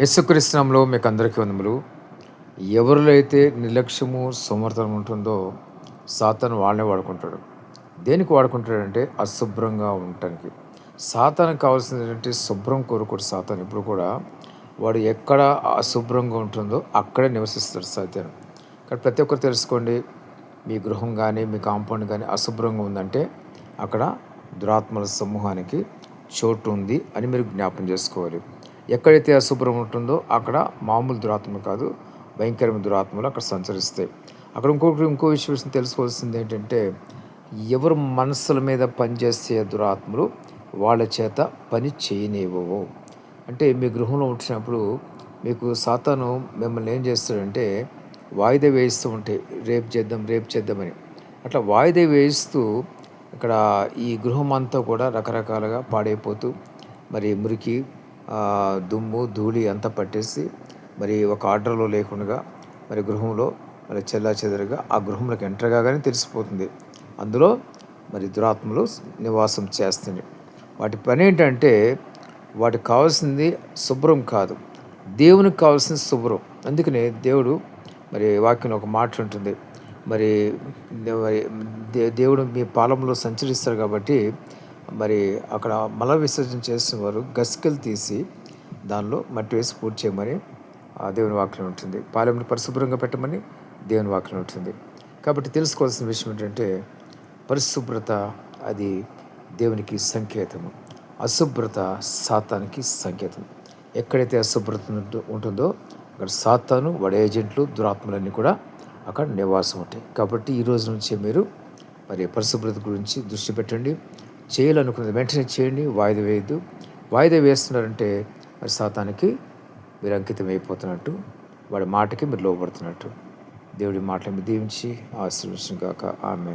యేసుకృష్ణంలో మీకు అందరికీ వందములు. ఎవరిలో అయితే నిర్లక్ష్యము సోమర్థనం ఉంటుందో సాతాను వాళ్ళనే వాడుకుంటాడు. దేనికి వాడుకుంటాడంటే అశుభ్రంగా ఉండటానికి. సాతానికి కావాల్సింది ఏంటంటే శుభ్రం కోరుకోడు సాతాను. ఇప్పుడు కూడా వాడు ఎక్కడ అశుభ్రంగా ఉంటుందో అక్కడే నివసిస్తాడు సాతాను. కానీ ప్రతి ఒక్కరు తెలుసుకోండి మీ గృహం కానీ మీ కాంపౌండ్ కానీ అశుభ్రంగా ఉందంటే అక్కడ దురాత్మల సమూహానికి చోటు ఉంది అని మీరు జ్ఞాపం చేసుకోవాలి. ఎక్కడైతే అశుభ్రం ఉంటుందో అక్కడ మామూలు దురాత్మలు కాదు భయంకరమైన దురాత్మలు అక్కడ సంచరిస్తాయి. అక్కడ ఇంకొకటి ఇంకో విషయం తెలుసుకోవాల్సింది ఏంటంటే ఎవరు మనసుల మీద పనిచేసే దురాత్మలు వాళ్ళ చేత పని చేయనివ్వవు. అంటే మీ గృహంలో ఉంచినప్పుడు మీకు సాతాను మిమ్మల్ని ఏం చేస్తాడంటే వాయిదా వేయిస్తూ ఉంటే రేపు చేద్దాం రేపు చేద్దామని అట్లా వాయిదా వేయిస్తూ ఇక్కడ ఈ గృహం అంతా కూడా రకరకాలుగా పాడైపోతూ మరి మురికి దుమ్ము ధూళి అంతా పట్టేసి మరి ఒక ఆర్డర్లో లేకుండా మరి గృహంలో మరి చెల్లా చెదరుగా ఆ గృహంలోకి ఎంటర్ కాగానే తెలిసిపోతుంది. అందులో మరి దురాత్మలు నివాసం చేస్తుంది. వాటి పని ఏంటంటే వాటికి కావాల్సింది శుభ్రం కాదు. దేవునికి కావాల్సింది శుభ్రం. అందుకనే దేవుడు మరి వాక్యం ఒక మాట ఉంటుంది. మరి దేవుడు మీ పాలంలో సంచరిస్తారు కాబట్టి మరి అక్కడ మల విసర్జన చేసిన వారు గసికలు తీసి దానిలో మట్టి వేసి పూర్తి చేయమని దేవుని వాక్యం ఉంటుంది. పాలెంని పరిశుభ్రంగా పెట్టమని దేవుని వాక్యం ఉంటుంది. కాబట్టి తెలుసుకోవాల్సిన విషయం ఏంటంటే పరిశుభ్రత అది దేవునికి సంకేతము. అశుభ్రత సాతానికి సంకేతం. ఎక్కడైతే అశుభ్రత ఉంటుందో అక్కడ సాతాను వాడి ఏజెంట్లు దురాత్మలన్నీ కూడా అక్కడ నివాసం ఉంటాయి. కాబట్టి ఈ రోజు నుంచే మీరు మరి పరిశుభ్రత గురించి దృష్టి పెట్టండి. చేయాలనుకున్నది వెంటనే చేయండి వాయిదా వేయద్దు. వాయిదా వేస్తున్నారంటే మరి సాతానికి మీరు అంకితం అయిపోతున్నట్టు వాడి మాటకి మీరు లోపడుతున్నట్టు దేవుడి మాటలు మీరు దీవించి ఆశీర్వచన కాక ఆమె